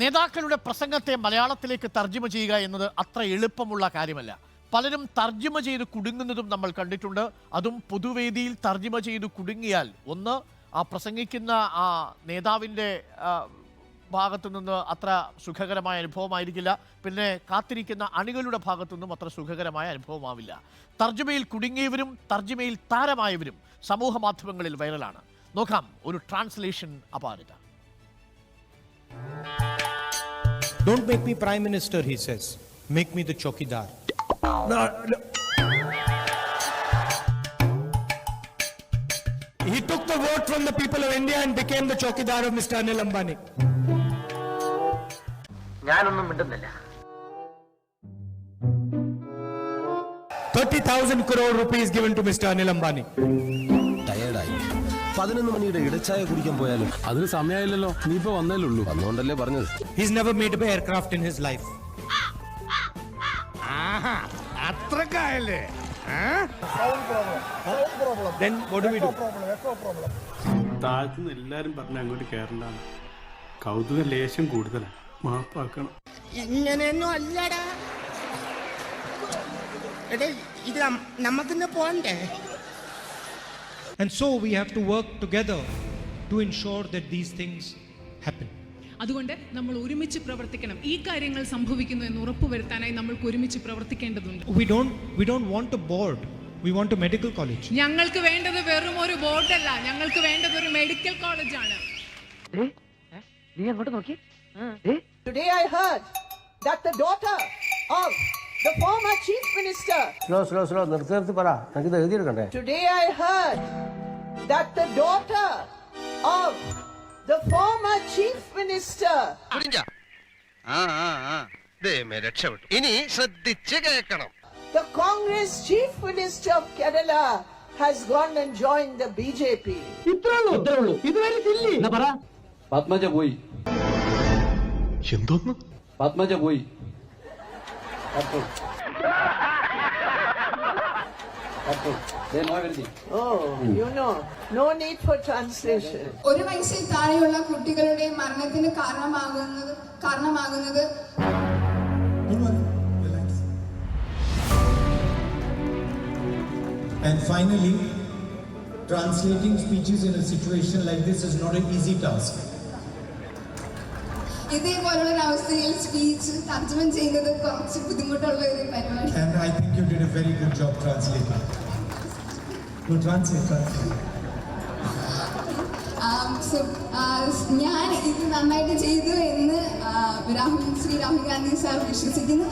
നേതാക്കളുടെ പ്രസംഗത്തെ മലയാളത്തിലേക്ക് തർജമ ചെയ്യുക എന്നത് അത്ര എളുപ്പമുള്ള കാര്യമല്ല. പലരും തർജമ ചെയ്ത് കുടുങ്ങുന്നതും നമ്മൾ കണ്ടിട്ടുണ്ട്. അതും പൊതുവേദിയിൽ തർജമ ചെയ്ത് കുടുങ്ങിയാൽ ഒന്ന് ആ പ്രസംഗിക്കുന്ന ആ നേതാവിന്റെ ഭാഗത്തു നിന്ന് അത്ര സുഖകരമായ അനുഭവമായിരിക്കില്ല. പിന്നെ കാത്തിരിക്കുന്ന അണികളുടെ ഭാഗത്തു നിന്നും അത്ര സുഖകരമായ അനുഭവമാവില്ല. തർജമയിൽ കുടുങ്ങിയവരും തർജമയിൽ താരമായവരും സമൂഹ മാധ്യമങ്ങളിൽ വൈറലാണ്. നോക്കാം ഒരു ട്രാൻസ്ലേഷൻ അപാരത. Don't make me prime minister, he says. Make me the chokidar. He took the vote from the people of India and became the chokidar of Mr. Anil Ambani. ഞാനൊന്നും മിണ്ടുന്നില്ല 30,000 crore rupees given to Mr. Anil Ambani. ടയേർഡായി പതിനൊന്ന് മണിയുടെ ഇടച്ചായ കുടിക്കാൻ പോയാലും അതിന് സമയമായില്ലല്ലോ നീ ഇപ്പൊ വന്നേ ഉള്ളൂ അതുകൊണ്ടല്ലേ പറഞ്ഞത്. His never made by aircraft in his life അത്രക്കായല്ലേ? Then what do we do? താഴ്ത്തുനിന്ന് എല്ലാരും പറഞ്ഞ അങ്ങോട്ട് കേറണ്ടാണ് കൗതുക ലേശം കൂടുതലാണ് മാപ്പാക്കണം. ഇങ്ങനെയൊന്നും അല്ലടാ. എടേ ഇത് നം- നമുക്കിന്ന് പോണ്ടേ? And so we have to work together to ensure that these things happen. അതുകൊണ്ട് നമ്മൾ ഒരുമിച്ച് പ്രവർത്തിക്കണം ഈ കാര്യങ്ങൾ സംഭവിക്കുന്നു എന്ന് ഉറപ്പുവരുത്താനായി നമ്മൾക്ക് ഒരുമിച്ച് പ്രവർത്തിക്കേണ്ടതുണ്ട് We don't we don't want a board. We want a medical college. ഞങ്ങൾക്ക് വേണ്ടത് വെറും ഒരു ബോർഡല്ല ഞങ്ങൾക്ക് വേണ്ടത് ഒരു മെഡിക്കൽ കോളേജാണ് നീ അങ്ങോട്ട് നോക്കി Today I heard that the daughter of the former chief minister, Slow, slow, slow. നിർത്തി നിർത്തി പറ നമുക്ക് ഇത് എഴുതിയെടുക്കണ്ടേ today I heard that the daughter of the former chief minister ആ ആ ആ ദൈവമേ രക്ഷപ്പെട്ടു ഇനി ശ്രദ്ധിച്ച് കേൾക്കണം The Congress chief minister of Kerala has gone and joined the BJP. Padmaja പോയി എന്തോന്ന് പത്മജ പോയി ഒരു വയസ്സിൽ താഴെയുള്ള കുട്ടികളുടെ മരണത്തിന് കാരണമാകുന്നത് കാരണമാകുന്നത് And finally, translating speeches in a situation like this is not an easy task. ഇതേപോലുള്ള ഒരു അവസ്ഥയിൽ സ്പീച്ച് തർജമം ചെയ്യുന്നത് കുറച്ച് ബുദ്ധിമുട്ടുള്ള ഒരു പരിപാടി And I think you did a very good job translating. No, translate, translate. Am, so, ആ, ഞാൻ ഇത് നന്നായിട്ട് ചെയ്തു എന്ന് ആ, രാഹുൽ ശ്രീ രാഹുൽ ഗാന്ധി സാർ വിശ്വസിക്കുന്നു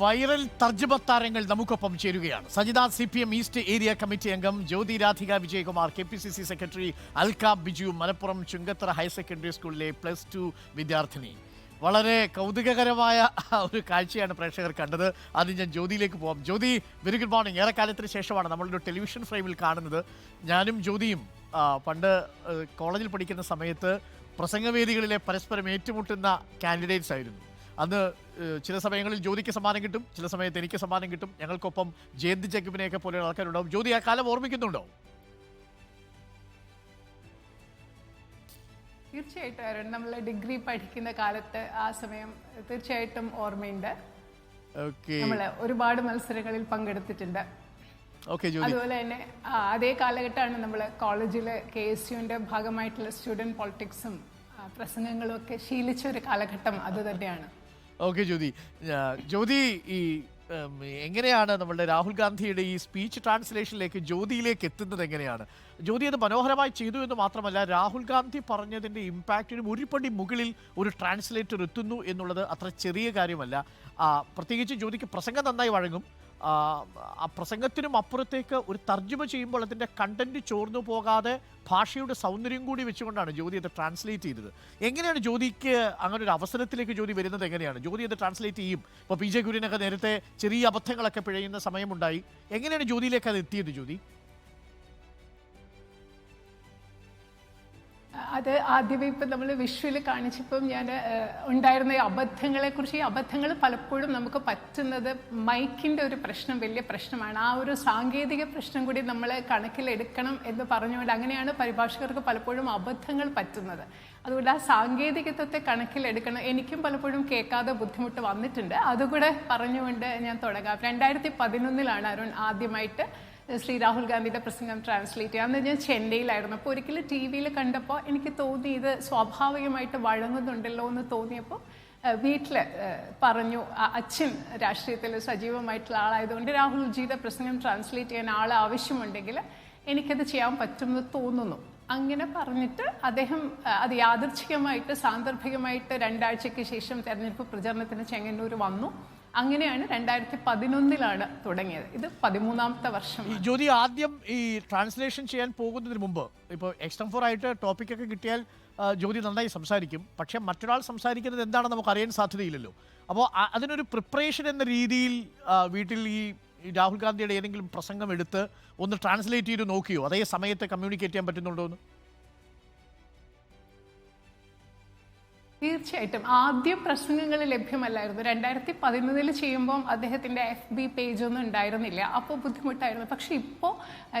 വൈറൽ തർജമ താരങ്ങൾ നമുക്കൊപ്പം ചേരുകയാണ്. Sajitha C P M east area committee അംഗം Jyothi Radhika Vijayakumar K P C C secretary അൽകാബ് Biju Malappuram Chungathara higher secondary സ്കൂളിലെ പ്ലസ് ടു വിദ്യാർത്ഥിനി. വളരെ കൗതുകകരമായ ഒരു കാഴ്ചയാണ് പ്രേക്ഷകർ കണ്ടത്. അത് ഞാൻ ജ്യോതിയിലേക്ക് പോകാം ജ്യോതി വെരി ഗുഡ് മോർണിംഗ് ഏറെ ഏറെക്കാലത്തിന് ശേഷമാണ് നമ്മളൊരു ടെലിവിഷൻ ഫ്രെയിമിൽ കാണുന്നത്. ഞാനും ജ്യോതിയും പണ്ട് കോളേജിൽ പഠിക്കുന്ന സമയത്ത് പ്രസംഗവേദികളിലെ പരസ്പരം ഏറ്റുമുട്ടുന്ന കാൻഡിഡേറ്റ്സ് ആയിരുന്നു. അന്ന് ചില സമയങ്ങളിൽ ജ്യോതിക്ക് സമ്മാനം കിട്ടും ചില സമയത്ത് എനിക്ക് സമ്മാനം കിട്ടും. ഞങ്ങൾക്കൊപ്പം ജയന്തി ജഗ്ബിനെയൊക്കെ പോലെയുള്ള ആൾക്കാരുണ്ടാവും. ജ്യോതി ആ കാലം ഓർമ്മിക്കുന്നുണ്ടോ? തീർച്ചയായിട്ടും അരുൺ നമ്മൾ ഡിഗ്രി പഠിക്കുന്ന കാലത്ത് ആ സമയം തീർച്ചയായിട്ടും ഓർമ്മയുണ്ട്. നമ്മൾ ഒരുപാട് മത്സരങ്ങളിൽ പങ്കെടുത്തിട്ടുണ്ട്. അതുപോലെ തന്നെ അതേ കാലഘട്ടമാണ് നമ്മൾ കോളേജിൽ കെ എസ് യുവിന്റെ ഭാഗമായിട്ടുള്ള സ്റ്റുഡന്റ് പൊളിറ്റിക്സും പ്രസംഗങ്ങളും ഒക്കെ ശീലിച്ച ഒരു കാലഘട്ടം അത് തന്നെയാണ്. ഓക്കെ ജ്യോതി ജ്യോതി ഈ എങ്ങനെയാണ് നമ്മളുടെ രാഹുൽ ഗാന്ധിയുടെ ഈ സ്പീച്ച് ട്രാൻസ്ലേഷനിലേക്ക് ജ്യോതിയിലേക്ക് എത്തുന്നത് എങ്ങനെയാണ്? ജ്യോതി അത് മനോഹരമായി ചെയ്തു എന്ന് മാത്രമല്ല രാഹുൽ ഗാന്ധി പറഞ്ഞതിന്റെ ഇമ്പാക്റ്റിനും ഒരു പടി മുകളിൽ ഒരു ട്രാൻസ്ലേറ്റർ എത്തുന്നു എന്നുള്ളത് അത്ര ചെറിയ കാര്യമല്ല. പ്രത്യേകിച്ച് ജ്യോതിക്ക് പ്രസംഗം നന്നായി വഴങ്ങും. ആ, ആ പ്രസംഗത്തിനും അപ്പുറത്തേക്ക് ഒരു തർജമ ചെയ്യുമ്പോൾ അതിന്റെ കണ്ടന്റ് ചോർന്നു പോകാതെ ഭാഷയുടെ സൗന്ദര്യം കൂടി വെച്ചുകൊണ്ടാണ് ജ്യോതി അത് ട്രാൻസ്ലേറ്റ് ചെയ്തത്. എങ്ങനെയാണ് ജ്യോതിക്ക് അങ്ങനെ ഒരു അവസരത്തിലേക്ക് ജ്യോതി വരുന്നത് എങ്ങനെയാണ്? ജ്യോതി അത് ട്രാൻസ്ലേറ്റ് ചെയ്യും. ഇപ്പോൾ പി ജെ കുര്യനൊക്കെ നേരത്തെ ചെറിയ അബദ്ധങ്ങളൊക്കെ പിഴയുന്ന സമയമുണ്ടായി. എങ്ങനെയാണ് ജ്യോതിയിലേക്ക് അത് എത്തിയത് ജ്യോതി? അത് ആദ്യമേ ഇപ്പം നമ്മൾ വിഷ്വൽ കാണിച്ചപ്പം ഞാൻ ഉണ്ടായിരുന്ന ഈ അബദ്ധങ്ങളെക്കുറിച്ച് ഈ അബദ്ധങ്ങൾ പലപ്പോഴും നമുക്ക് പറ്റുന്നത് മൈക്കിന്റെ ഒരു പ്രശ്നം വലിയ പ്രശ്നമാണ്. ആ ഒരു സാങ്കേതിക പ്രശ്നം കൂടി നമ്മൾ കണക്കിലെടുക്കണം എന്ന് പറഞ്ഞുകൊണ്ട് അങ്ങനെയാണ് പരിഭാഷകർക്ക് പലപ്പോഴും അബദ്ധങ്ങൾ പറ്റുന്നത്. അതുകൊണ്ട് ആ സാങ്കേതികത്വത്തെ കണക്കിലെടുക്കണം. എനിക്കും പലപ്പോഴും കേൾക്കാതെ ബുദ്ധിമുട്ട് വന്നിട്ടുണ്ട്. അതുകൂടെ പറഞ്ഞുകൊണ്ട് ഞാൻ തുടങ്ങാം. രണ്ടായിരത്തി പതിനൊന്നിലാണ് അരുൺ ആദ്യമായിട്ട് ശ്രീ രാഹുൽ ഗാന്ധിയുടെ പ്രസംഗം ട്രാൻസ്ലേറ്റ് ചെയ്യാം. അന്ന് ഞാൻ ചെന്നൈയിലായിരുന്നു. അപ്പോൾ ഒരിക്കലും ടി വിയിൽ കണ്ടപ്പോൾ എനിക്ക് തോന്നി ഇത് സ്വാഭാവികമായിട്ട് വഴങ്ങുന്നുണ്ടല്ലോ എന്ന് തോന്നിയപ്പോൾ വീട്ടിൽ പറഞ്ഞു അച്ഛൻ രാഷ്ട്രീയത്തിൽ സജീവമായിട്ടുള്ള ആളായതുകൊണ്ട് രാഹുൽജിയുടെ പ്രസംഗം ട്രാൻസ്ലേറ്റ് ചെയ്യാൻ ആൾ ആവശ്യമുണ്ടെങ്കിൽ എനിക്കത് ചെയ്യാൻ പറ്റുമെന്ന് തോന്നുന്നു. അങ്ങനെ പറഞ്ഞിട്ട് അദ്ദേഹം അത് യാദർച്ഛികമായിട്ട് സാന്ദർഭികമായിട്ട് രണ്ടാഴ്ചയ്ക്ക് ശേഷം തെരഞ്ഞെടുപ്പ് പ്രചരണത്തിന് ചെങ്ങന്നൂർ വന്നു. അങ്ങനെയാണ് രണ്ടായിരത്തി പതിനൊന്നിലാണ് തുടങ്ങിയത്. ഇത് പതിമൂന്നാമത്തെ വർഷം. ജ്യോതി ആദ്യം ഈ ട്രാൻസ്ലേഷൻ ചെയ്യാൻ പോകുന്നതിന് മുമ്പ് ഇപ്പോൾ എക്സ്റ്റം ഫോർ ആയിട്ട് ടോപ്പിക്കൊക്കെ കിട്ടിയാൽ ജ്യോതി നന്നായി സംസാരിക്കും. പക്ഷേ മറ്റൊരാൾ സംസാരിക്കുന്നത് എന്താണെന്ന് നമുക്ക് അറിയാൻ സാധ്യതയില്ലല്ലോ. അപ്പോൾ അതിനൊരു പ്രിപ്പറേഷൻ എന്ന രീതിയിൽ വീട്ടിൽ ഈ രാഹുൽ ഗാന്ധിയുടെ ഏതെങ്കിലും പ്രസംഗം എടുത്ത് ഒന്ന് ട്രാൻസ്ലേറ്റ് ചെയ്ത് നോക്കിയോ? അതേ സമയത്ത് കമ്മ്യൂണിക്കേറ്റ് ചെയ്യാൻ പറ്റുന്നുണ്ടോ എന്ന്? തീർച്ചയായിട്ടും. ആദ്യം പ്രസംഗങ്ങൾ ലഭ്യമല്ലായിരുന്നു. രണ്ടായിരത്തി പതിനൊന്നിൽ ചെയ്യുമ്പോൾ അദ്ദേഹത്തിന്റെ എഫ് ബി പേജ് ഒന്നും ഉണ്ടായിരുന്നില്ല. അപ്പോൾ ബുദ്ധിമുട്ടായിരുന്നു. പക്ഷെ ഇപ്പോൾ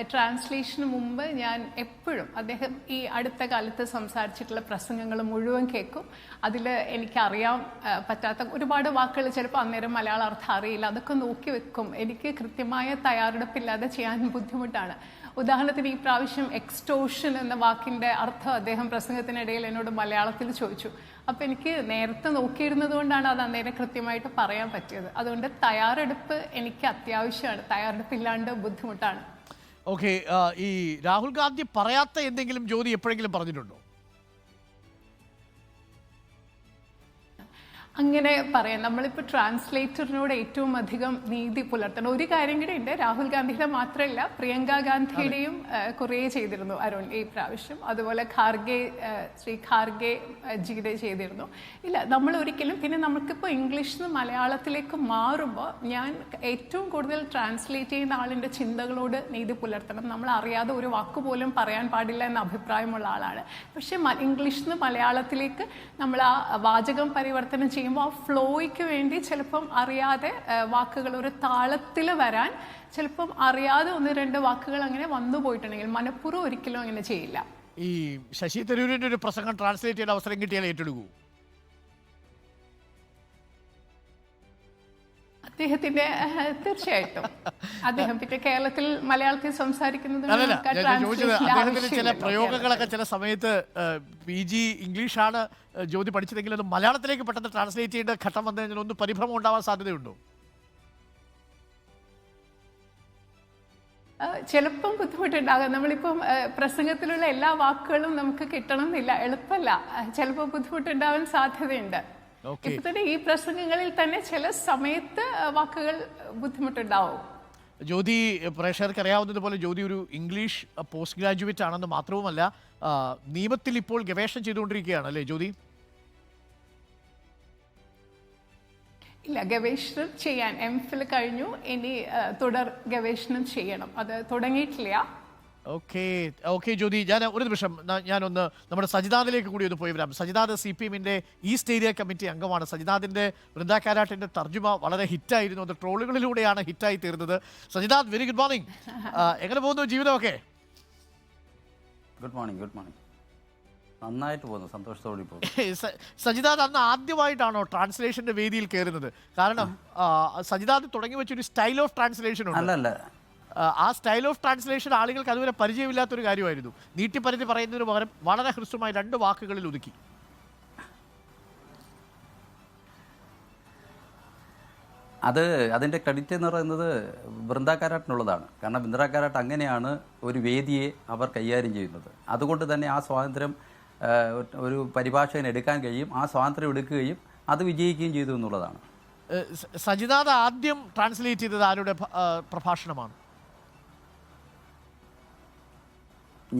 ട്രാൻസ്ലേഷന് മുമ്പ് ഞാൻ എപ്പോഴും അദ്ദേഹം ഈ അടുത്ത കാലത്ത് സംസാരിച്ചിട്ടുള്ള പ്രസംഗങ്ങൾ മുഴുവൻ കേൾക്കും അതിൽ എനിക്കറിയാൻ പറ്റാത്ത ഒരുപാട് വാക്കുകൾ ചിലപ്പോൾ അന്നേരം മലയാളം അർത്ഥം അറിയില്ല. അതൊക്കെ നോക്കി വെക്കും. എനിക്ക് കൃത്യമായ തയ്യാറെടുപ്പില്ലാതെ ചെയ്യാൻ ബുദ്ധിമുട്ടാണ്. ഉദാഹരണത്തിന് ഈ പ്രാവശ്യം എക്സ്റ്റോഷൻ എന്ന വാക്കിന്റെ അർത്ഥം അദ്ദേഹം പ്രസംഗത്തിനിടയിൽ എന്നോട് മലയാളത്തിൽ ചോദിച്ചു. അപ്പൊ എനിക്ക് നേരത്തെ നോക്കിയിരുന്നത് കൊണ്ടാണ് അത് അന്നേരം കൃത്യമായിട്ട് പറയാൻ പറ്റിയത്. അതുകൊണ്ട് തയ്യാറെടുപ്പ് എനിക്ക് അത്യാവശ്യമാണ്. തയ്യാറെടുപ്പില്ലാണ്ട് ബുദ്ധിമുട്ടാണ്. ഓക്കെ ഈ രാഹുൽ ഗാന്ധി പറയാത്ത എന്തെങ്കിലും ജോലി എപ്പോഴെങ്കിലും പറഞ്ഞിട്ടുണ്ടോ? അങ്ങനെ പറയാം. നമ്മളിപ്പോൾ ട്രാൻസ്ലേറ്ററിനോട് ഏറ്റവും അധികം നീതി പുലർത്തണം. ഒരു കാര്യം കൂടെ ഉണ്ട്. രാഹുൽ ഗാന്ധിയുടെ മാത്രമല്ല പ്രിയങ്ക ഗാന്ധിയുടെയും കുറേ ചെയ്തിരുന്നു അരുൺ ഈ പ്രാവശ്യം. അതുപോലെ ഖാർഗെ ശ്രീ ഖാർഗെ ജിയുടെ ചെയ്തിരുന്നു. ഇല്ല നമ്മൾ ഒരിക്കലും പിന്നെ നമുക്കിപ്പോൾ ഇംഗ്ലീഷിൽ നിന്ന് മലയാളത്തിലേക്ക് മാറുമ്പോൾ ഞാൻ ഏറ്റവും കൂടുതൽ ട്രാൻസ്ലേറ്റ് ചെയ്യുന്ന ആളിന്റെ ചിന്തകളോട് നീതി പുലർത്തണം. നമ്മൾ അറിയാതെ ഒരു വാക്ക് പോലും പറയാൻ പാടില്ല എന്ന അഭിപ്രായമുള്ള ആളാണ്. പക്ഷേ ഇംഗ്ലീഷിൽ നിന്ന് മലയാളത്തിലേക്ക് നമ്മൾ ആ വാചകം പരിവർത്തനം ചെയ്യുമ്പോൾ ആ ഫ്ലോയ്ക്ക് വേണ്ടി ചിലപ്പം അറിയാതെ വാക്കുകൾ ഒരു താളത്തിൽ വരാൻ ചിലപ്പം അറിയാതെ ഒന്ന് രണ്ട് വാക്കുകൾ അങ്ങനെ വന്നു പോയിട്ടുണ്ടെങ്കിൽ മനഃപൂർവം ഒരിക്കലും അങ്ങനെ ചെയ്യില്ല. ഈ ശശി തരൂരിന്റെ ഒരു പ്രസംഗം ട്രാൻസ്ലേറ്റ് ചെയ്യാൻ അവസരം കിട്ടിയാൽ ഏറ്റെടുക്കൂ. അദ്ദേഹത്തിന്റെ തീർച്ചയായിട്ടും. അദ്ദേഹം പിന്നെ കേരളത്തിൽ മലയാളത്തിൽ സംസാരിക്കുന്നത് അദ്ദേഹത്തിന്റെ ചില പ്രയോഗങ്ങളൊക്കെ ചില സമയത്ത് പി ജി ഇംഗ്ലീഷാണ് ജ്യോതി പഠിച്ചതെങ്കിൽ അത് മലയാളത്തിലേക്ക് പെട്ടെന്ന് ട്രാൻസ്ലേറ്റ് ചെയ്യേണ്ട ഘട്ടം വന്നു കഴിഞ്ഞാൽ ഒന്ന് പരിഭ്രമം ഉണ്ടാവാൻ സാധ്യതയുണ്ടോ? ചിലപ്പം ബുദ്ധിമുട്ടുണ്ടാകാം. നമ്മളിപ്പം പ്രസംഗത്തിലുള്ള എല്ലാ വാക്കുകളും നമുക്ക് കിട്ടണം എന്നില്ല എളുപ്പമല്ല ചിലപ്പോൾ ബുദ്ധിമുട്ടുണ്ടാവാൻ സാധ്യതയുണ്ട്. ഇപ്പൊ തന്നെ ഈ പ്രസംഗങ്ങളിൽ തന്നെ ചില സമയത്ത് വാക്കുകൾ ബുദ്ധിമുട്ടുണ്ടാവും. ജ്യോതി പ്രേക്ഷകർക്ക് അറിയാവുന്നതുപോലെ ജ്യോതി ഒരു ഇംഗ്ലീഷ് പോസ്റ്റ് ഗ്രാജുവേറ്റ് ആണെന്ന് മാത്രവുമല്ല നിയമത്തിൽ ഇപ്പോൾ ഗവേഷണം ചെയ്തുകൊണ്ടിരിക്കുകയാണ് അല്ലേ ജ്യോതി? ഇല്ല ഗവേഷണം ചെയ്യാൻ എം ഫിൽ കഴിഞ്ഞു. ഇനി തുടർ ഗവേഷണം ചെയ്യണം. അത് തുടങ്ങിയിട്ടില്ല. Okay okay Jyothi. ഞാൻ ഒരു നിമിഷം. ഞാനൊന്ന് നമ്മുടെ സജിദാദിലേക്ക് കൂടി ഒന്ന് പോയി വരാം. സജിദാദ് സി പി എമ്മിന്റെ ഈസ്റ്റ് ഏരിയ കമ്മിറ്റി അംഗമാണ്. സജിദാദിന്റെ വൃന്ദ കാരാട്ടിന്റെ തർജുമ വളരെ ഹിറ്റായിരുന്നു. അത് ട്രോളുകളിലൂടെയാണ് ഹിറ്റായി തീർന്നത്. സജിദാദ് വെരി ഗുഡ് മോർണിംഗ് എങ്ങനെ പോകുന്നു ജീവിതമൊക്കെ? ഗുഡ് മോർണിംഗ് ഗുഡ് മോർണിംഗ് നന്നായിട്ട് പോകുന്നു. സന്തോഷത്തോടെ പോകുന്നു. സജിദാദ് അന്ന് ആദ്യമായിട്ടാണോ ട്രാൻസ്ലേഷന്റെ വേദിയിൽ കയറുന്നത്? കാരണം സജിതാദ് സജിദാദ് തുടങ്ങി വെച്ചൊരു സ്റ്റൈൽ ഓഫ് ട്രാൻസ്ലേഷൻ ഉണ്ട്. അല്ല അല്ല ആ, സ്റ്റൈൽ ഓഫ് ട്രാൻസ്ലേഷൻ ആളുകൾക്ക് അതുവരെ പരിചയമില്ലാത്തൊരു കാര്യമായിരുന്നു. നീട്ടിപ്പരിധി പറയുന്നതിന് പകരം വളരെ ഹൃസ്വമായി രണ്ട് വാക്കുകളിൽ ഒതുക്കി. അത് അതിന്റെ ക്രെഡിറ്റ് എന്ന് പറയുന്നത് ബൃന്ദ കാരാട്ടിനുള്ളതാണ് കാരണം ബൃന്ദ കാരാട്ട് അങ്ങനെയാണ് ഒരു വേദിയെ അവർ കൈകാര്യം ചെയ്യുന്നത്. അതുകൊണ്ട് തന്നെ ആ സ്വാതന്ത്ര്യം ഒരു പരിഭാഷകന് എടുക്കാൻ കഴിയും ആ സ്വാതന്ത്ര്യം എടുക്കുകയും അത് വിജയിക്കുകയും ചെയ്തു എന്നുള്ളതാണ്. സജിതാദ് ആദ്യം ട്രാൻസ്ലേറ്റ് ചെയ്തത് ആരുടെ പ്രഭാഷണമാണ്?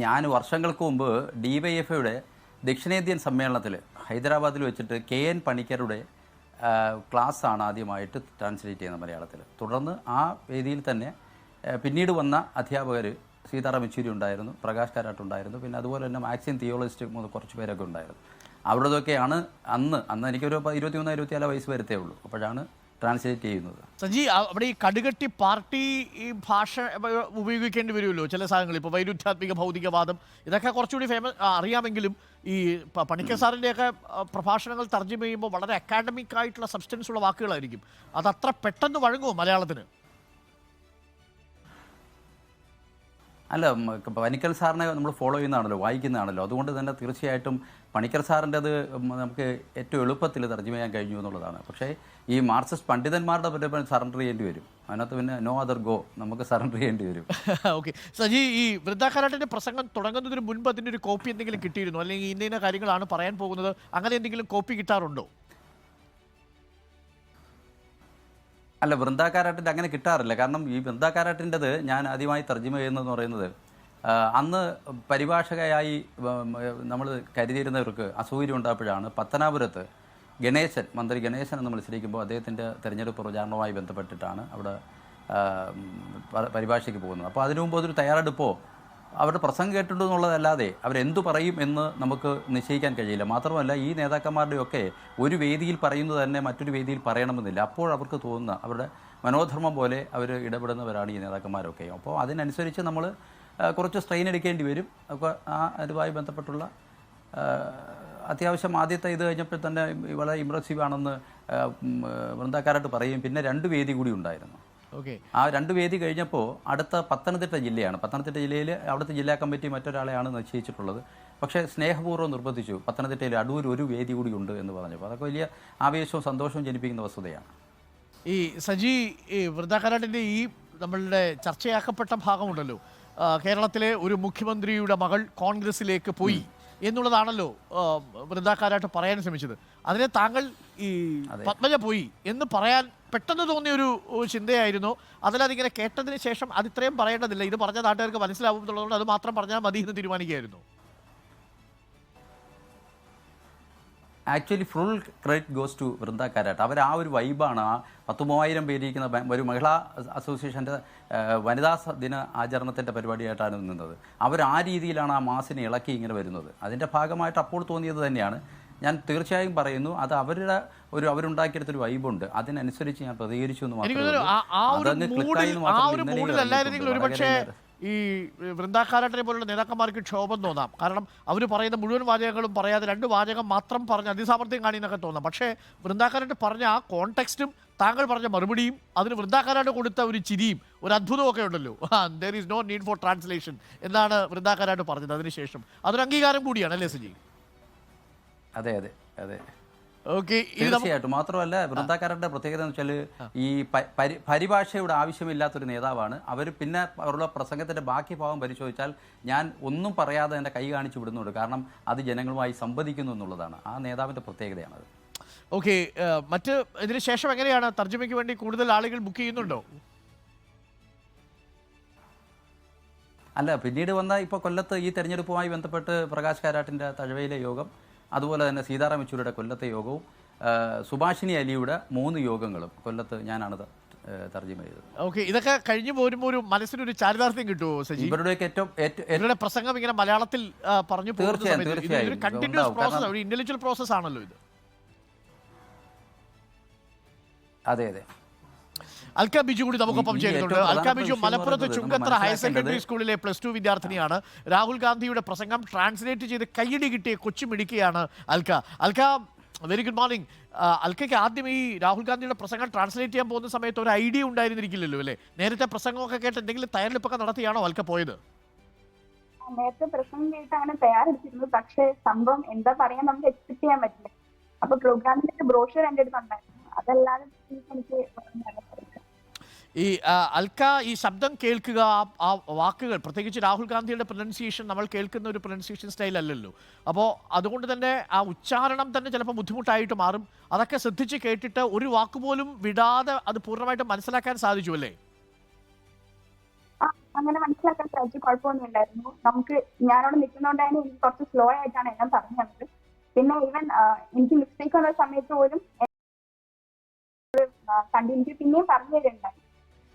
ഞാൻ വർഷങ്ങൾക്ക് മുമ്പ് ഡി വൈ എഫ് ഐയുടെ ദക്ഷിണേന്ത്യൻ സമ്മേളനത്തിൽ ഹൈദരാബാദിൽ വെച്ചിട്ട് കെ എൻ പണിക്കരുടെ ക്ലാസ് ആണ് ആദ്യമായിട്ട് ട്രാൻസ്ലേറ്റ് ചെയ്യുന്നത് മലയാളത്തിൽ. തുടർന്ന് ആ വേദിയിൽ തന്നെ പിന്നീട് വന്ന അധ്യാപകർ സീതാറാം യെച്ചൂരി ഉണ്ടായിരുന്നു പ്രകാശ് കാരാട്ട് ഉണ്ടായിരുന്നു പിന്നെ അതുപോലെ തന്നെ മാക്സിൻ തിയോളജിസ്റ്റ് കുറച്ച് പേരൊക്കെ ഉണ്ടായിരുന്നു. അവരുടെതൊക്കെയാണ് അന്ന് അന്ന് എനിക്കൊരു ഇരുപത്തി മൂന്ന് ഇരുപത്തിനാല് വയസ്സ് വരത്തേ ഉള്ളൂ. അപ്പോഴാണ് ട്രാൻസ്ലേറ്റ് ചെയ്യുന്നത്. സജി അവിടെ ഈ കടുകട്ടി പാർട്ടി ഈ ഭാഷ ഉപയോഗിക്കേണ്ടി വരുമല്ലോ ചില സാധനങ്ങൾ. ഇപ്പോൾ വൈരുദ്ധ്യാത്മിക ഭൗതികവാദം ഇതൊക്കെ കുറച്ചുകൂടി ഫേമസ് അറിയാമെങ്കിലും ഈ പണിക്കർ സാറിന്റെയൊക്കെ പ്രഭാഷണങ്ങൾ തർജമ ചെയ്യുമ്പോൾ വളരെ അക്കാഡമിക് ആയിട്ടുള്ള സബ്സ്റ്റൻസ് ഉള്ള വാക്കുകളായിരിക്കും. അത് അത്ര പെട്ടെന്ന് വഴങ്ങുമോ മലയാളത്തിന്? അല്ല പനിക്കൽ സാറിനെ നമ്മൾ ഫോളോ ചെയ്യുന്നതാണല്ലോ വായിക്കുന്നതാണല്ലോ. അതുകൊണ്ട് തന്നെ തീർച്ചയായിട്ടും പണിക്കർ സാറിന്റെ അത് നമുക്ക് ഏറ്റവും എളുപ്പത്തിൽ തർജമ ചെയ്യാൻ കഴിഞ്ഞു എന്നുള്ളതാണ്. പക്ഷേ ഈ മാർക്സിസ്റ്റ് പണ്ഡിതന്മാരുടെ പറ്റി സറണ്ടർ ചെയ്യേണ്ടി വരും. അതിനകത്ത് പിന്നെ നോ അതർ ഗോ നമുക്ക് സറണ്ടർ ചെയ്യേണ്ടി വരും. ഓക്കെ സജി ഈ വൃദ്ധാകാലാട്ടിന്റെ പ്രസംഗം തുടങ്ങുന്നതിന് മുൻപ് അതിന്റെ ഒരു കോപ്പി എന്തെങ്കിലും കിട്ടിയിരുന്നു? അല്ലെങ്കിൽ ഇന്ന കാര്യങ്ങളാണ് പറയാൻ പോകുന്നത്. അങ്ങനെ എന്തെങ്കിലും കോപ്പി കിട്ടാറുണ്ടോ? അല്ല വൃന്ദാക്കാരാട്ടിന്റെ അങ്ങനെ കിട്ടാറില്ല. കാരണം ഈ വൃന്ദാക്കാരാട്ടിന്റെത് ഞാൻ ആദ്യമായി തർജമ ചെയ്യുന്നതെന്ന് പറയുന്നത് അന്ന് പരിഭാഷകയായി നമ്മൾ കരുതിയിരുന്നവർക്ക് അസൗകര്യം ഉണ്ടായപ്പോഴാണ് പത്തനാപുരത്ത് ഗണേശൻ മന്ത്രി ഗണേശൻ എന്ന് മത്സരിക്കുമ്പോൾ അദ്ദേഹത്തിന്റെ തെരഞ്ഞെടുപ്പ് പ്രചാരണവുമായി ബന്ധപ്പെട്ടിട്ടാണ് അവിടെ പരിഭാഷയ്ക്ക് പോകുന്നത്. അപ്പോൾ അതിനു മുമ്പ് അതൊരു തയ്യാറെടുപ്പോ അവരുടെ പ്രസംഗം കേട്ടിട്ടുണ്ട് എന്നുള്ളതല്ലാതെ അവരെന്തു പറയും എന്ന് നമുക്ക് നിശ്ചയിക്കാൻ കഴിയില്ല. മാത്രമല്ല ഈ നേതാക്കന്മാരുടെയൊക്കെ ഒരു വേദിയിൽ പറയുന്നത് തന്നെ മറ്റൊരു വേദിയിൽ പറയണമെന്നില്ല. അപ്പോൾ അവർക്ക് തോന്നുന്ന അവരുടെ മനോധർമ്മം പോലെ അവർ ഇടപെടുന്നവരാണ് ഈ നേതാക്കന്മാരൊക്കെ. അപ്പോൾ അതിനനുസരിച്ച് നമ്മൾ കുറച്ച് സ്ട്രെയിൻ എടുക്കേണ്ടി വരും. അപ്പോൾ ആ അതുമായി ബന്ധപ്പെട്ടുള്ള അത്യാവശ്യം ആദ്യത്തെ ഇത് കഴിഞ്ഞപ്പോൾ തന്നെ വളരെ ഇമ്പ്രസീവ് ആണെന്ന് വൃന്ദക്കാരായിട്ട് പറയും പിന്നെ രണ്ട് വേദി കൂടി ഉണ്ടായിരുന്നു. ആ രണ്ട് വേദി കഴിഞ്ഞപ്പോൾ അടുത്ത പത്തനംതിട്ട ജില്ലയാണ്. പത്തനംതിട്ട ജില്ലയിൽ അവിടുത്തെ ജില്ലാ കമ്മിറ്റി മറ്റൊരാളെയാണ് നിശ്ചയിച്ചിട്ടുള്ളത്. പക്ഷേ സ്നേഹപൂർവം നിർബന്ധിച്ചു പത്തനംതിട്ടയിൽ അടൂർ ഒരു വേദി കൂടി ഉണ്ട് എന്ന് പറഞ്ഞപ്പോൾ അതൊക്കെ വലിയ ആവേശവും സന്തോഷവും ജനിപ്പിക്കുന്ന വസ്തുതയാണ്. ഈ സജി ഈ വൃദ്ധാകരാട്ടിന്റെ ഈ നമ്മളുടെ ചർച്ചയാക്കപ്പെട്ട ഭാഗമുണ്ടല്ലോ. കേരളത്തിലെ ഒരു മുഖ്യമന്ത്രിയുടെ മകൾ കോൺഗ്രസിലേക്ക് പോയി എന്നുള്ളതാണല്ലോ വൃന്ദാക്കാരായിട്ട് പറയാൻ ശ്രമിച്ചത്. അതിനെ താങ്കൾ ഈ പത്മജ പോയി എന്ന് പറയാൻ പെട്ടെന്ന് തോന്നിയ ഒരു ചിന്തയായിരുന്നു. അതിലതിങ്ങനെ കേട്ടതിന് ശേഷം അത് ഇത്രയും പറയേണ്ടതില്ല. ഇത് പറഞ്ഞ നാട്ടുകാർക്ക് മനസ്സിലാവും എന്നുള്ളതുകൊണ്ട് അത് മാത്രം പറഞ്ഞാൽ മതി എന്ന് തീരുമാനിക്കുകയായിരുന്നു. Actually full credit goes to Brinda അവർ ആ ഒരു വൈബാണ് ആ പത്ത് മൂവായിരം പേരിരിക്കുന്ന ബ- ഒരു മഹിളാ അസോസിയേഷന്റെ വനിതാ ദിന ആചരണത്തിന്റെ പരിപാടിയായിട്ടാണ് നിന്നത്. അവർ ആ രീതിയിലാണ് ആ മാസിനെ ഇളക്കി ഇങ്ങനെ വരുന്നത്. അതിന്റെ ഭാഗമായിട്ട് അപ്പോൾ തോന്നിയത് തന്നെയാണ്. ഞാൻ തീർച്ചയായും പറയുന്നു അത് അവരുടെ ഒരു അവരുണ്ടാക്കിയെടുത്തൊരു വൈബുണ്ട്. അതിനനുസരിച്ച് ഞാൻ പ്രതികരിച്ചു എന്ന് മാത്രമേ ഈ വൃന്ദാക്കാരാട്ടിനെ പോലുള്ള നേതാക്കന്മാർക്ക് ക്ഷോഭം തോന്നാം. കാരണം അവർ പറയുന്ന മുഴുവൻ വാചകങ്ങളും പറയാതെ രണ്ട് വാചകം മാത്രം പറഞ്ഞ് അതിസാമർത്ഥ്യം കാണിയെന്നൊക്കെ തോന്നാം. പക്ഷേ വൃന്ദാക്കാരാട്ട് പറഞ്ഞ ആ കോണ്ടെക്സ്റ്റും താങ്കൾ പറഞ്ഞ മറുപടിയും അതിന് വൃന്ദാക്കാരാട്ട് കൊടുത്ത ഒരു ചിരിയും ഒരു അത്ഭുതമൊക്കെ ഒക്കെ ഉണ്ടല്ലോ there is no need for translation എന്നാണ് വൃന്ദാക്കാരാട്ട് പറഞ്ഞത്. അതിനുശേഷം അതൊരു അംഗീകാരം കൂടിയാണ് അല്ലേ സജി? അതെ അതെ അതെ. ഓക്കെ തീർച്ചയായിട്ടും. മാത്രമല്ല വൃന്ദാക്കാരുടെ പ്രത്യേകത എന്ന് വെച്ചാൽ ഈ പരിഭാഷയുടെ ആവശ്യമില്ലാത്തൊരു നേതാവാണ്. അവർ പിന്നെ അവരുടെ പ്രസംഗത്തിന്റെ ബാക്കി ഭാഗം പരിശോധിച്ചാൽ ഞാൻ ഒന്നും പറയാതെ എന്റെ കൈ കാണിച്ചു വിടുന്നുണ്ട്. കാരണം അത് ജനങ്ങളുമായി സംവദിക്കുന്നു എന്നുള്ളതാണ്. ആ നേതാവിന്റെ പ്രത്യേകതയാണത്. ഓക്കെ മറ്റ് ഇതിന് ശേഷം എങ്ങനെയാണ് തർജമയ്ക്ക് വേണ്ടി കൂടുതൽ ആളുകൾ ബുക്ക് ചെയ്യുന്നുണ്ടോ? അല്ല പിന്നീട് വന്ന ഇപ്പോൾ കൊല്ലത്ത് ഈ തെരഞ്ഞെടുപ്പുമായി ബന്ധപ്പെട്ട് പ്രകാശ് കാരാട്ടിന്റെ തഴവയിലെ യോഗം. അതുപോലെ തന്നെ സീതാറാം യെച്ചൂരിയുടെ കൊല്ലത്തെ യോഗവും സുഭാഷിനി സുഭാഷിണി അലിയുടെ മൂന്ന് യോഗങ്ങളും. കൊല്ലത്ത് ഞാനാണ് തർജമ ചെയ്തത്. ഓക്കെ ഇതൊക്കെ കഴിഞ്ഞു പോരുമ്പോൾ ഒരു മനസ്സിനൊരു ചാരിതാർത്ഥ്യം കിട്ടുമോ സജി? ഇവരുടെയൊക്കെ ഏറ്റവും ഇവരുടെ പ്രസംഗം ഇങ്ങനെ മലയാളത്തിൽ പറഞ്ഞു തീർച്ചയായും, തീർച്ചയായും. കണ്ടിന്യൂസ് പ്രോസസ് ഒരു ഇന്റലക്ച്വൽ പ്രോസസ് ആണല്ലോ ഇത്. അതെ അതെ. അൽക്ക ബിജു കൂടി നമുക്കൊപ്പം ചേരുന്നുണ്ട്. അൽക്ക ബിജു മലപ്പുറത്ത് ചുങ്കത്ര ഹയർ സെക്കൻഡറി സ്കൂളിലെ പ്ലസ് ടു വിദ്യാർത്ഥിനിയാണ്. രാഹുൽ ഗാന്ധിയുടെ പ്രസംഗം ട്രാൻസ്ലേറ്റ് ചെയ്ത് കയ്യടി കിട്ടിയ കൊച്ചു മിടിക്കുകയാണ് Alka. Alka very good morning അൽക്കയ്ക്ക് ആദ്യം ഈ രാഹുൽ ഗാന്ധിയുടെ പ്രസംഗം ട്രാൻസ്ലേറ്റ് ചെയ്യാൻ പോകുന്ന സമയത്ത് ഒരു ഐഡിയ ഉണ്ടായിരുന്നിരിക്കില്ലല്ലോ അല്ലേ? നേരത്തെ പ്രസംഗമൊക്കെ കേട്ട് എന്തെങ്കിലും തയ്യാറെടുപ്പൊക്കെ നടത്തിയാണോ അൽക്ക പോയത്? നേരത്തെ പ്രസംഗം കേട്ട് അങ്ങനെ തയ്യാറെടുത്തിരുന്നു പക്ഷെ സംഭവം എന്താ പറയാൻ നമുക്ക് എക്സ്പെക്ട് ചെയ്യാൻ പറ്റില്ല. അപ്പൊ പ്രോഗ്രാമിന്റെ ബ്രോഷർ എന്റെ അടുത്തുണ്ടായിരുന്നു അതല്ലാതെ എനിക്ക്. ഈ അൽക്ക ഈ ശബ്ദം കേൾക്കുക ആ- വാക്കുകൾ പ്രത്യേകിച്ച് രാഹുൽ ഗാന്ധിയുടെ പ്രൊനൗൺസിയേഷൻ നമ്മൾ കേൾക്കുന്ന ഒരു പ്രൊനൗൺസിയേഷൻ സ്റ്റൈൽ അല്ലല്ലോ. അപ്പോൾ അതുകൊണ്ട് തന്നെ ആ ഉച്ചാരണം തന്നെ ചിലപ്പോൾ ബുദ്ധിമുട്ടായിട്ട് മാറും. അതൊക്കെ ശ്രദ്ധിച്ച് കേട്ടിട്ട് ഒരു വാക്ക് പോലും വിടാതെ അത് പൂർണമായിട്ട് മനസ്സിലാക്കാൻ സാധിച്ചു അല്ലേ? അങ്ങനെ മനസ്സിലാക്കാൻ സാധിച്ചു. കുഴപ്പമൊന്നും ഉണ്ടായിരുന്നു നമുക്ക് ഞാനവിടെ നിൽക്കുന്നതുകൊണ്ടാണ് എനിക്ക് കുറച്ച് സ്ലോ ആയിട്ടാണ് എല്ലാം പറഞ്ഞു തന്നത് പിന്നെ ഈവൻ എനിക്ക് മിസ്റ്റേക്ക് വന്ന സമയത്ത് പോലും കണ്ടിന്യൂ പിന്നെയും പറഞ്ഞു തരുന്നുണ്ടായി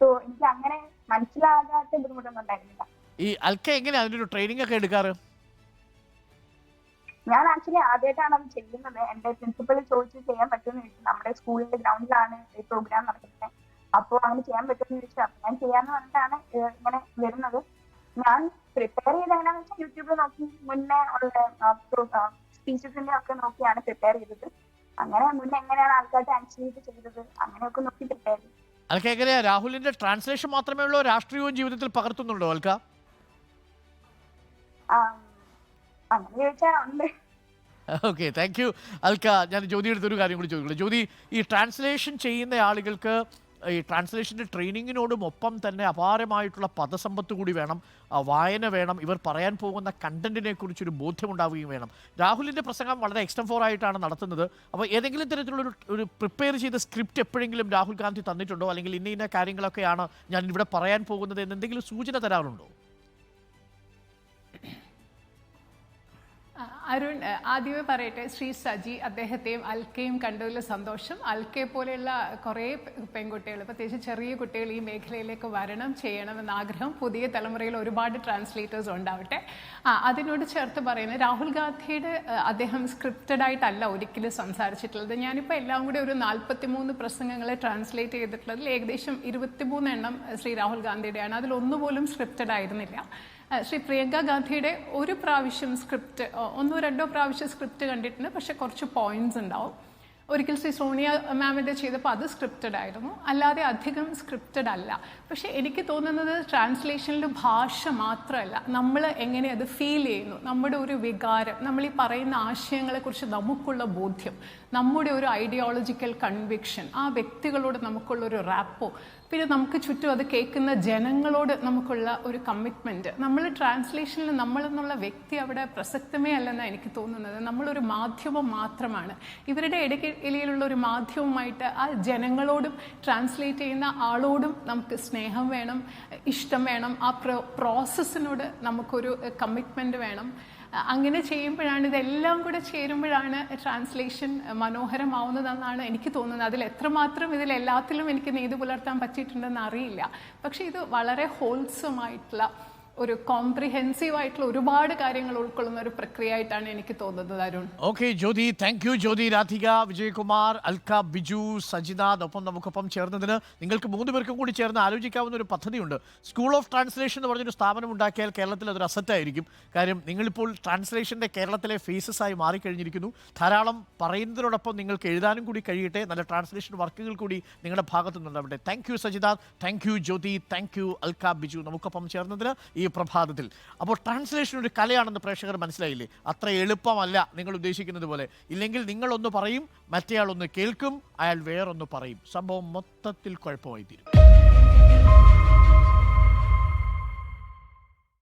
സോ എനിക്ക് അങ്ങനെ മനസ്സിലാകാത്ത ബുദ്ധിമുട്ടൊന്നും ഉണ്ടായിരുന്നില്ല. ഈ അൽക്ക എങ്ങനെ അതിനൊരു ട്രെയിനിങ് ഒക്കെ എടുക്കാറ്? ഞാൻ ആക്ച്വലി ആദ്യമായിട്ടാണ് അത് ചെയ്യുന്നത്. എന്റെ പ്രിൻസിപ്പൽ ചോദിച്ചു ചെയ്യാൻ പറ്റുമെന്ന് ചോദിച്ചു. നമ്മുടെ സ്കൂളിന്റെ ഗ്രൗണ്ടിലാണ് ഈ പ്രോഗ്രാം നടക്കുന്നത്. അപ്പോൾ അങ്ങനെ ചെയ്യാൻ പറ്റുമെന്ന് ചോദിച്ചു. അപ്പൊ ഞാൻ ചെയ്യാന്ന് പറഞ്ഞിട്ടാണ് ഇങ്ങനെ വരുന്നത്. ഞാൻ പ്രിപ്പയർ ചെയ്ത് എങ്ങനെയാന്ന് വെച്ചാൽ യൂട്യൂബിൽ നോക്കി. മുന്നേ ഉള്ള സ്പീച്ചസിന്റെ ഒക്കെ നോക്കിയാണ് പ്രിപ്പയർ ചെയ്തത്. അങ്ങനെ മുന്നേ എങ്ങനെയാണ് ആൾക്കാർ ട്രാൻസ്ലേറ്റ് ചെയ്തത്? അങ്ങനെയൊക്കെ നോക്കി പ്രിപ്പയർ ചെയ്തു. അൽക്ക എങ്ങനെയാ? രാഹുലിന്റെ ട്രാൻസ്ലേഷൻ മാത്രമേ ഉള്ളൂ രാഷ്ട്രീയവും ജീവിതത്തിൽ പകർത്തുന്നുണ്ടോ Alka? Okay thank you Alka ഞാൻ ജ്യോതിയുടെ അടുത്തൊരു കാര്യം കൂടി ചോദിക്കുള്ളൂ ജ്യോതി ഈ ട്രാൻസ്ലേഷൻ ചെയ്യുന്ന ആളുകൾക്ക് ഈ ട്രാൻസ്ലേഷന്റെ ട്രെയിനിങ്ങിനോടും ഒപ്പം തന്നെ അപാരമായിട്ടുള്ള പദസമ്പത്ത് കൂടി വേണം. വായന വേണം. ഇവർ പറയാൻ പോകുന്ന കണ്ടന്റിനെ കുറിച്ചൊരു ബോധ്യമുണ്ടാവുകയും വേണം. രാഹുലിന്റെ പ്രസംഗം വളരെ എക്സ്റ്റം ഫോർ ആയിട്ടാണ് നടത്തുന്നത്. അപ്പോൾ ഏതെങ്കിലും തരത്തിലുള്ള ഒരു പ്രിപ്പയർ ചെയ്ത സ്ക്രിപ്റ്റ് എപ്പോഴെങ്കിലും രാഹുൽ ഗാന്ധി തന്നിട്ടുണ്ടോ? അല്ലെങ്കിൽ ഇന്ന ഇന്ന കാര്യങ്ങളൊക്കെയാണ് ഞാൻ ഇവിടെ പറയാൻ പോകുന്നത് എന്ന് എന്തെങ്കിലും സൂചന തരാറുണ്ടോ? അരുൺ ആദ്യമേ പറയട്ടെ ശ്രീ സജി അദ്ദേഹത്തെയും അൽക്കയും കണ്ടതിൽ സന്തോഷം. അൽക്കയെ പോലെയുള്ള കുറേ പെൺകുട്ടികൾ പ്രത്യേകിച്ച് ചെറിയ കുട്ടികൾ ഈ മേഖലയിലേക്ക് വരണം ചെയ്യണമെന്ന ആഗ്രഹം പുതിയ തലമുറയിൽ ഒരുപാട് ട്രാൻസ്ലേറ്റേഴ്സ് ഉണ്ടാവട്ടെ. ആ അതിനോട് ചേർത്ത് പറയുന്നത് രാഹുൽ ഗാന്ധിയുടെ അദ്ദേഹം സ്ക്രിപ്റ്റഡ് ആയിട്ടല്ല ഒരിക്കലും സംസാരിച്ചിട്ടുള്ളത്. ഞാനിപ്പോൾ എല്ലാം കൂടി ഒരു നാൽപ്പത്തി മൂന്ന് പ്രസംഗങ്ങളെ ട്രാൻസ്ലേറ്റ് ചെയ്തിട്ടുള്ളതിൽ ഏകദേശം ഇരുപത്തിമൂന്ന് എണ്ണം ശ്രീ രാഹുൽ ഗാന്ധിയുടെയാണ്. അതിലൊന്നുപോലും സ്ക്രിപ്റ്റഡ് ആയിരുന്നില്ല. ശ്രീ പ്രിയങ്ക ഗാന്ധിയുടെ ഒരു പ്രാവശ്യം സ്ക്രിപ്റ്റ് ഒന്നോ രണ്ടോ പ്രാവശ്യം സ്ക്രിപ്റ്റ് കണ്ടിട്ടുണ്ട് പക്ഷെ കുറച്ച് പോയിന്റ്സ് ഉണ്ടാവും. ഒരിക്കൽ ശ്രീ സോണിയ മാമിന്റെ ചെയ്തപ്പോൾ അത് സ്ക്രിപ്റ്റഡ് ആയിരുന്നു. അല്ലാതെ അധികം സ്ക്രിപ്റ്റഡ് അല്ല. പക്ഷെ എനിക്ക് തോന്നുന്നത് ട്രാൻസ്ലേഷനിൽ ഭാഷ മാത്രമല്ല നമ്മൾ എങ്ങനെ അത് ഫീൽ ചെയ്യുന്നു നമ്മുടെ ഒരു വികാരം നമ്മൾ ഈ പറയുന്ന ആശയങ്ങളെക്കുറിച്ച് നമുക്കുള്ള ബോധ്യം നമ്മുടെ ഒരു ഐഡിയോളജിക്കൽ കൺവിക്ഷൻ ആ വ്യക്തികളോട് നമുക്കുള്ള ഒരു റാപ്പോ പിന്നെ നമുക്ക് ചുറ്റും അത് കേൾക്കുന്ന ജനങ്ങളോട് നമുക്കുള്ള ഒരു കമ്മിറ്റ്മെന്റ് നമ്മൾ ട്രാൻസ്ലേഷനിൽ നമ്മളെന്നുള്ള വ്യക്തി അവിടെ പ്രസക്തമേ അല്ലെന്നാണ് എനിക്ക് തോന്നുന്നത്. നമ്മളൊരു മാധ്യമം മാത്രമാണ്. ഇവരുടെ ഇടയ്ക്കിടയിലുള്ള ഒരു മാധ്യമമായിട്ട് ആ ജനങ്ങളോടും ട്രാൻസ്ലേറ്റ് ചെയ്യുന്ന ആളോടും നമുക്ക് സ്നേഹം വേണം ഇഷ്ടം വേണം. ആ പ്രോ പ്രോസസ്സിനോട് നമുക്കൊരു കമ്മിറ്റ്മെന്റ് വേണം. അങ്ങനെ ചെയ്യുമ്പോഴാണ് ഇതെല്ലാം കൂടെ ചേരുമ്പോഴാണ് ട്രാൻസ്ലേഷൻ മനോഹരമാവുന്നതെന്നാണ് എനിക്ക് തോന്നുന്നത്. അതിൽ എത്രമാത്രം ഇതിൽ എല്ലാത്തിലും എനിക്ക് നെയ്ത് പുലർത്താൻ പറ്റിയിട്ടുണ്ടെന്ന് അറിയില്ല. പക്ഷേ ഇത് വളരെ ഹോൾസം ആയിട്ടുള്ള ഒരു കോംപ്രിഹെൻസീവ് ആയിട്ടുള്ള ഒരുപാട് കാര്യങ്ങൾ ഉൾക്കൊള്ളുന്ന ഒരു പ്രക്രിയ ആയിട്ടാണ് എനിക്ക് തോന്നുന്നത് Arun. Okay Jyothi thank you Jyothi Radhika Vijayakumar Alka Biju Sajinath ഒപ്പം നമുക്കൊപ്പം ചേർന്നതിന് നിങ്ങൾക്ക് മൂന്ന് പേർക്കും കൂടി ചേർന്ന് ആലോചിക്കാവുന്ന ഒരു പദ്ധതിയുണ്ട്. സ്കൂൾ ഓഫ് ട്രാൻസ്ലേഷൻ എന്ന് പറഞ്ഞൊരു സ്ഥാപനം ഉണ്ടാക്കിയാൽ കേരളത്തിൽ അതൊരു അസറ്റായിരിക്കും കാര്യം നിങ്ങളിപ്പോൾ ട്രാൻസ്ലേഷന്റെ കേരളത്തിലെ ഫേസസ് ആയി മാറിക്കഴിഞ്ഞിരിക്കുന്നു. ധാരാളം പറയുന്നതിനോടൊപ്പം നിങ്ങൾക്ക് എഴുതാനും കൂടി കഴിയട്ടെ. നല്ല ട്രാൻസ്ലേഷൻ വർക്കുകൾ കൂടി നിങ്ങളുടെ ഭാഗത്തു നിന്നുണ്ടാവട്ടെ thank you Sajinath thank you Jyothi thank you Alka Biju നമുക്കൊപ്പം ചേർന്നതിന് ഈ പ്രഭാതത്തിൽ. അപ്പോൾ ട്രാൻസ്ലേഷൻ ഒരു കലയാണെന്ന് പ്രേക്ഷകർ മനസ്സിലായില്ലേ? അത്ര എളുപ്പമല്ല നിങ്ങൾ ഉദ്ദേശിക്കുന്നത് പോലെ. ഇല്ലെങ്കിൽ നിങ്ങളൊന്ന് പറയും മറ്റേയാൾ ഒന്ന് കേൾക്കും അയാൾ വേറൊന്ന് പറയും. സംഭവം മൊത്തത്തിൽ കുഴപ്പമായി തീരും